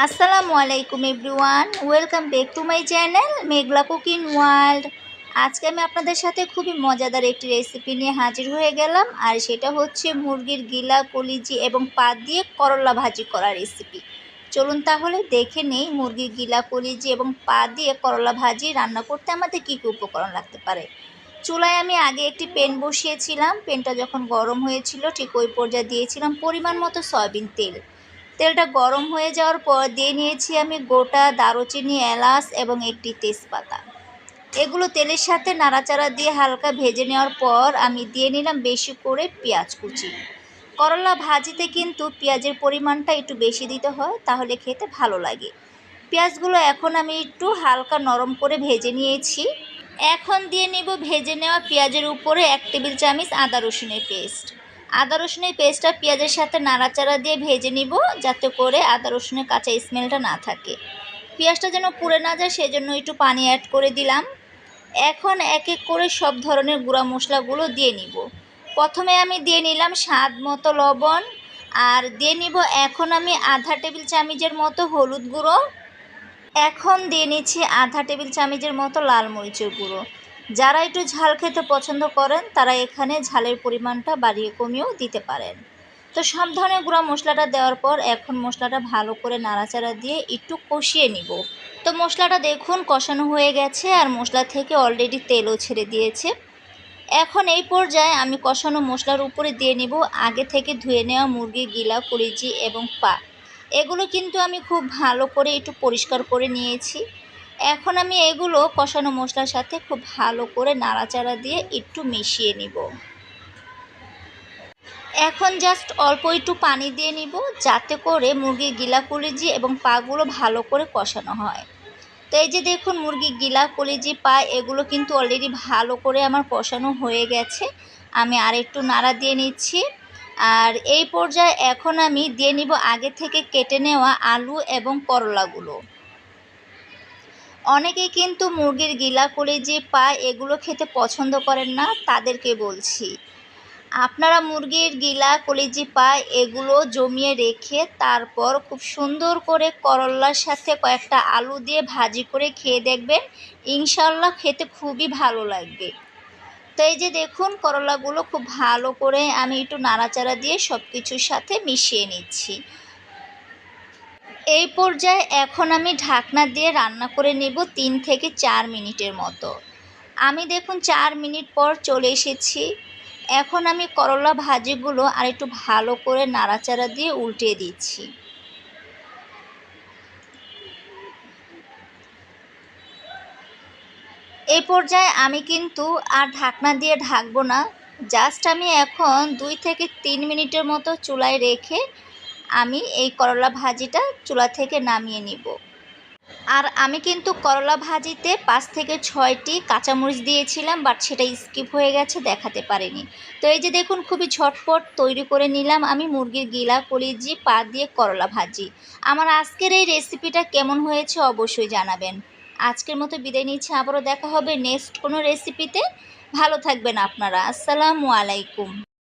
আসসালামু আলাইকুম everyone, welcome back to my channel Meghla cooking world. আজকে আমি আপনাদের সাথে খুবই মজাদার একটি রেসিপি নিয়ে হাজির হয়ে গেলাম, আর সেটা হচ্ছে মুরগির গিলা, কলিজি এবং পা দিয়ে করলা ভাজি করা রেসিপি চলুন তাহলে দেখে নেই মুরগির গিলা, কলিজি এবং পা দিয়ে করলা ভাজি রান্না করতে আমাদের কী কী উপকরণ লাগতে পারে। চুলায় আমি আগে একটি পেন বসিয়েছিলাম পেনটা যখন গরম হয়েছিল ঠিক ওই পর্যায়ে দিয়েছিলাম পরিমাণ মতো সয়াবিন তেল। তেলটা গরম হয়ে যাওয়ার পর দিয়ে নিয়েছি আমি গোটা দারুচিনি, এলাচ এবং একটি তেজপাতা। এগুলো তেলের সাথে নাড়াচাড়া দিয়ে হালকা ভেজে নেওয়ার পর আমি দিয়ে নিলাম বেশি করে পেঁয়াজ কুচি। করলা ভাজিতে কিন্তু পেঁয়াজের পরিমাণটা একটু বেশি দিতে হয়, তাহলে খেতে ভালো লাগে। পেঁয়াজগুলো এখন আমি একটু হালকা নরম করে ভেজে নিয়েছি। এখন দিয়ে নিব ভেজে নেওয়া পেঁয়াজের উপরে এক টেবিল চামচ আদা রসুনের পেস্ট। আদা রসুনের পেস্টটা পেঁয়াজের সাথে নাড়াচাড়া দিয়ে ভেজে নিব যাতে করে আদা, রসুনের কাঁচা স্মেলটা না থাকে। পেঁয়াজটা যেন পুড়ে না যায়, সেজন্য একটু পানি অ্যাড করে দিলাম। এখন এক এক করে সব ধরনের গুঁড়া মশলাগুলো দিয়ে নিব। প্রথমে আমি দিয়ে নিলাম স্বাদ মতো লবণ আর দিয়ে নিব এখন আমি আধা টেবিল চামচের মতো হলুদ গুঁড়ো। এখন দিয়ে নিচ্ছি আধা টেবিল চামচের মতো লাল মরিচের গুঁড়ো। যারা একটু ঝাল খেতে পছন্দ করেন, তারা এখানে ঝালের পরিমাণটা বাড়িয়ে কমিয়েও দিতে পারেন। তো সব ধরনের গুঁড়া মশলাটা দেওয়ার পর এখন মশলাটা ভালো করে নাড়াচাড়া দিয়ে একটু কষিয়ে নিব। তো মশলাটা দেখুন কষানো হয়ে গেছে আর মশলা থেকে অলরেডি তেলও ছেড়ে দিয়েছে। এখন এই পর্যায়ে আমি কষানো মশলার উপরে দিয়ে নিব আগে থেকে ধুয়ে নেওয়া মুরগি গিলা কলিজি এবং পা। এগুলো কিন্তু আমি খুব ভালো করে একটু পরিষ্কার করে নিয়েছি। এখন আমি এগুলো কষানো মশলার সাথে খুব ভালো করে নাড়াচাড়া দিয়ে একটু মিশিয়ে নিব। এখন জাস্ট অল্প একটু পানি দিয়ে নিব যাতে করে মুরগির গিলা কলিজি এবং পাগুলো ভালো করে কষানো হয়। তো এই যে দেখুন মুরগি গিলা কলিজি পা এগুলো কিন্তু অলরেডি ভালো করে আমার কষানো হয়ে গেছে। আমি আর একটু নাড়া দিয়ে নিচ্ছি। আর এই পর্যায়ে এখন আমি দিয়ে নিব আগে থেকে কেটে নেওয়া আলু এবং করলাগুলো। অনেকেই কিন্তু মুরগির গিলা করে যে পা এগুলো খেতে পছন্দ করেন না, তাদেরকে বলছি। আপনারা মুরগির গিলা কলিজি পা এগুলো জমিয়ে রেখে তারপর খুব সুন্দর করে করলার সাথে কয়েকটা আলু দিয়ে ভাজি করে খেয়ে দেখবেন ইনশাল্লাহ খেতে খুবই ভালো লাগবে। তো এই যে দেখুন, করলাগুলো খুব ভালো করে আমি একটু নাড়াচাড়া দিয়ে সব কিছুর সাথে মিশিয়ে নিচ্ছি। এই পর্যায়ে এখন আমি ঢাকনা দিয়ে রান্না করে নেব তিন থেকে চার মিনিটের মতো। আমি দেখুন চার মিনিট পর চলে এসেছি। এখন আমি করলা ভাজিগুলো আর একটু ভালো করে নাড়াচাড়া দিয়ে উল্টে দিচ্ছি। এই পর্যায়ে আমি কিন্তু আর ঢাকনা দিয়ে ঢাকবো না। জাস্ট আমি এখন দুই থেকে তিন মিনিটের মতো চুলায় রেখে আমি এই করলা ভাজিটা চুলা থেকে নামিয়ে নিব। আর আমি কিন্তু করলা ভাজিতে পাঁচ থেকে ছয়টি কাঁচামরিচ দিয়েছিলাম, বাট সেটা স্কিপ হয়ে গেছে, দেখাতে পারিনি। তো এই যে দেখুন, খুবই ঝটপট তৈরি করে নিলাম আমি মুরগির গিলা, কলিজি, পা দিয়ে করলা ভাজি। আমার আজকের এই রেসিপিটা কেমন হয়েছে অবশ্যই জানাবেন। আজকের মতো বিদায় নিচ্ছে, আবারও দেখা হবে নেক্সট কোনো রেসিপিতে। ভালো থাকবেন আপনারা। আসসালামু আলাইকুম।